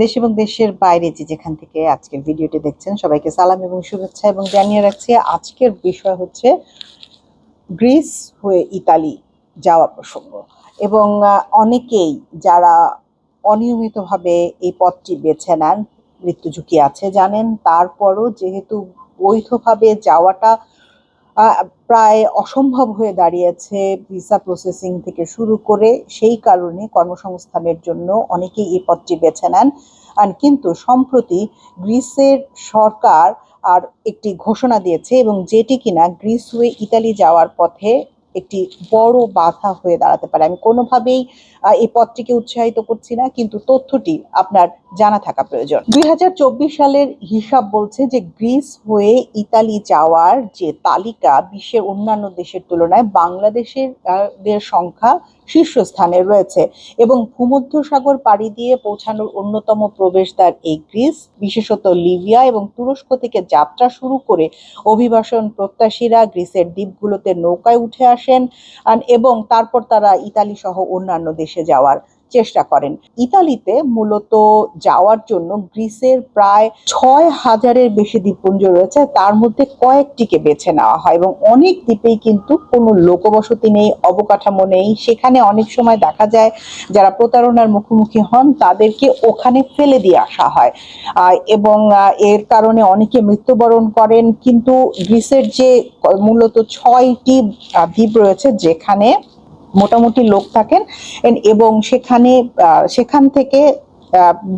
দেশ এবং দেশের বাইরে যে যেখান থেকে আজকের ভিডিওটি দেখছেন, সবাইকে সালাম এবং শুভেচ্ছা এবং জানিয়ে রাখছি, আজকের বিষয় হচ্ছে গ্রিস হয়ে ইতালি যাওয়া প্রসঙ্গ। এবং অনেকেই যারা অনিয়মিতভাবে এই পথটি বেছে নেন মৃত্যু ঝুঁকি আছে জানেন, তারপরও যেহেতু বৈধভাবে যাওয়াটা প্রায় অসম্ভব হয়ে দাঁড়িয়েছে ভিসা প্রসেসিং থেকে শুরু করে সেই কারণে কর্মসংস্থানের জন্য অনেকেই এই পথটি বেছে নেন। আর কিন্তু সম্প্রতি গ্রিসের সরকার আর একটি ঘোষণা দিয়েছে এবং যেটি কিনা গ্রিস হয়ে ইতালি যাওয়ার পথে একটি বড় বাধা হয়ে দাঁড়াতে পারে। আমি কোনোভাবেই এই পথটিকে উৎসাহিত করছি না, কিন্তু তথ্যটি আপনার জানা থাকা প্রয়োজন। দুই হাজার চব্বিশ সালের হিসাব বলছে যে গ্রিস হয়ে ইতালি যাওয়ার যে তালিকা বিশ্বের অন্যান্য দেশের তুলনায় বাংলাদেশের সংখ্যা শীর্ষস্থানে রয়েছে এবং ভূমধ্যসাগর পাড়ি দিয়ে পৌঁছানোর অন্যতম প্রবেশদ্বার এই গ্রিস, বিশেষত লিবিয়া এবং তুরস্ক থেকে যাত্রা শুরু করে অভিবাসন প্রত্যাশীরা গ্রিসের দ্বীপগুলোতে নৌকায় উঠে আসেন এবং তারপর তারা ইতালি সহ অন্যান্য দেশে যাওয়ার চেষ্টা করেন। ইতালিতে মূলত যাওয়ার জন্য গ্রিসের প্রায় ছয় হাজারের বেশি দ্বীপপুঞ্জ রয়েছে, তার মধ্যে কয়েকটিকে বেছে নেওয়া হয় এবং অনেক দ্বীপেই কিন্তু কোনো লোকবসতি নেই, অবকাঠামো নেই। সেখানে অনেক সময় দেখা যায়, যারা প্রতারণার মুখোমুখি হন, তাদেরকে ওখানে ফেলে দিয়ে আসা হয়। এবং এর কারণে অনেকে মৃত্যুবরণ করেন, কিন্তু গ্রিসের যে, মূলত ছয়টি দ্বীপ রয়েছে, যেখানে মোটামুটি লোক থাকেন। এবং সেখানে সেখান থেকে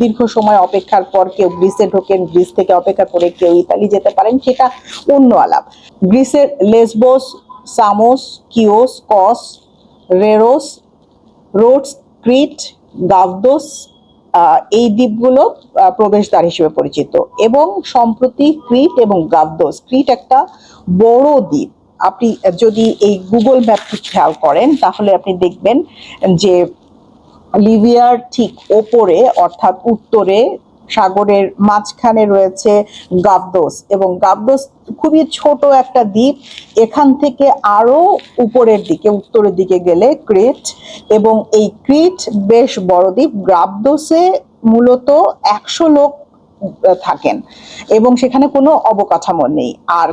দীর্ঘ সময় অপেক্ষার পর কেউ গ্রিসে ঢোকেন, গ্রিস থেকে অপেক্ষা করে কেউ ইতালি যেতে পারেন, সেটা অন্য আলাপ। গ্রিসের Lesbos, Samos, Chios, Kos, Leros, Rhodes, Crete Gavdos এই দ্বীপগুলো প্রবেশদ্বার হিসেবে পরিচিত। এবং সম্প্রতি ক্রিট এবং গাভদোস ক্রিট একটা বড় দ্বীপ। আপনি যদি এই গুগল ম্যাপটি খেয়াল করেন, তাহলে আপনি দেখবেন যে লিবিয়ার ঠিক ওপরে, অর্থাৎ উত্তরে, সাগরের মাঝখানে রয়েছে গাবদোস। এবং গাবদোস খুবই ছোট একটা দ্বীপ। এখান থেকে আরও উপরের দিকে, উত্তরের দিকে গেলে ক্রিট। এবং এই ক্রিট বেশ বড় দ্বীপ। গাবদোসে মূলত একশো লোক থাকেন। এবং সেখানে কোনো অবকাঠামো নেই। আর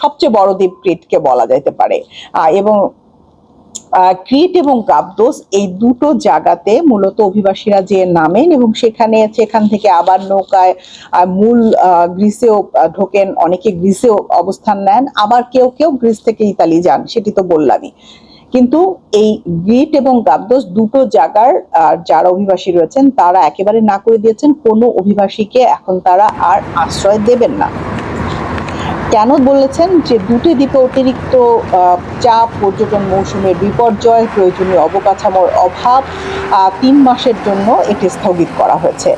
সবচেয়ে বড় দ্বীপ ক্রিটকে বলা যেতে পারে। এবং ক্রিট এবং গাবদোস এই দুটো জায়গাতে মূলত অভিবাসীরা যে নামেন এবং সেখানে, সেখান থেকে আবার নৌকায় মূল গ্রিসেও ঢোকেন। অনেকে গ্রিসেও অবস্থান নেন। আবার কেউ কেউ গ্রিস থেকে ইতালি যান। সেটি তো বললামই। কিন্তু এই গ্রিট এবং গাবদোস দুটো জায়গার যারা অভিবাসী রয়েছেন, তারা একেবারে না করে দিয়েছেন, কোনো অভিবাসীকে এখন তারা আর আশ্রয় দেবেন না। কেন বলেছেন যে দুটি দ্বীপে অতিরিক্ত চাপ, পর্যটন মৌসুমের বিপর্যয়, প্রয়োজনীয় অবকাঠামোর অভাব তিন মাসের জন্য এটি স্থগিত করা হয়েছে।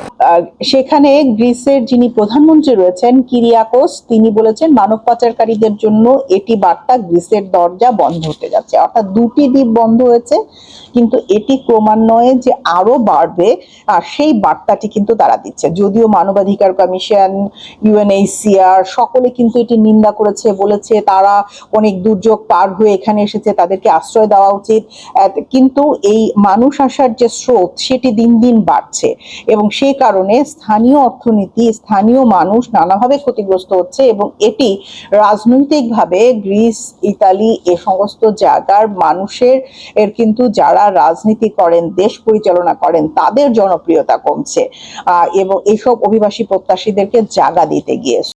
সেখানে গ্রিসের যিনি প্রধানমন্ত্রী রয়েছেন, কিরিয়াকোস, তিনি বলেছেন, মানব পাচারকারীদের জন্য এটি বার্তা গ্রিসের দরজা বন্ধ হতে যাচ্ছে। অর্থাৎ দুটি দ্বীপ বন্ধ হয়েছে, কিন্তু এটি ক্রমান্বয়ে যে আরও বাড়বে, আর সেই বার্তাটি কিন্তু তারা দিচ্ছে। যদিও মানবাধিকার কমিশন ইউএনএইসিআর সকলে কিন্তু এটি নিন্দা করেছে, বলেছে, তারা অনেক দুর্যোগ পার হয়ে এখানে এসেছে, তাদেরকে আশ্রয় দেওয়া উচিত। কিন্তু এই মানুষ আসার যে স্রোত, সেটি দিন দিন বাড়ছে এবং সেই কারণে স্থানীয় অর্থনীতি, স্থানীয় মানুষ নানাভাবে ক্ষতিগ্রস্ত হচ্ছে এবং এটি রাজনৈতিকভাবে গ্রিস, ইতালি এ সমস্ত জায়গার মানুষের, এর কিন্তু যারা রাজনীতি করেন, দেশ পরিচালনা করেন, তাদের জনপ্রিয়তা কমছে। এবং এইসব অভিবাসী প্রত্যাশীদেরকে জায়গা দিতে গিয়ে